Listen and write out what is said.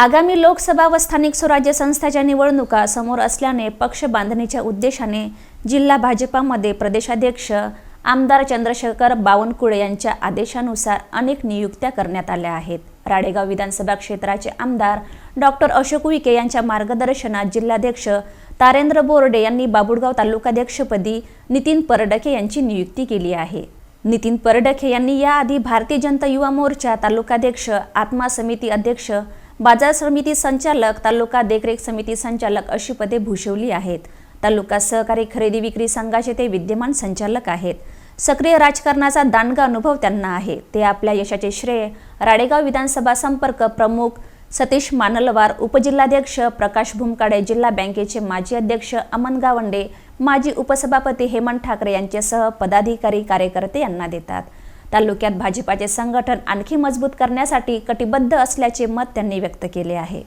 आगामी लोकसभा व स्थानिक स्वराज्य संस्थाच्या निवडणुका समोर असल्याने पक्ष बांधणीच्या उद्देशाने जिल्हा भाजपामध्ये प्रदेशाध्यक्ष आमदार चंद्रशेखर बावनकुळे यांच्या आदेशानुसार अनेक नियुक्त्या करण्यात आल्या आहेत. राडेगाव विधानसभा क्षेत्राचे आमदार डॉक्टर अशोक विके यांच्या मार्गदर्शनात जिल्हाध्यक्ष तारेंद्र बोर्डे यांनी बाबुळगाव तालुकाध्यक्षपदी नितीन परडके यांची नियुक्ती केली आहे. नितीन परडके यांनी याआधी भारतीय जनता युवा मोर्चा तालुकाध्यक्ष आत्मा समिती अध्यक्ष बाजार समिती संचालक तालुका देखरेख समिती संचालक अशी पदे भूषवली आहेत. तालुका सहकारी खरेदी विक्री संघाचे ते विद्यमान संचालक आहेत. सक्रिय राजकारणाचा दांडगा अनुभव त्यांना आहे. ते आपल्या यशाचे श्रेय राडेगाव विधानसभा संपर्क प्रमुख सतीश मानलवार उपजिल्हाध्यक्ष प्रकाश भुमकाडे जिल्हा बँकेचे माजी अध्यक्ष अमन गावंडे माजी उपसभापती हेमंत ठाकरे यांच्यासह पदाधिकारी कार्यकर्ते यांना देतात. तालुक्यात भाजपाचे संघटन आणखी मजबूत करण्यासाठी कटिबद्ध असल्याचे मत त्यांनी व्यक्त केले आहे.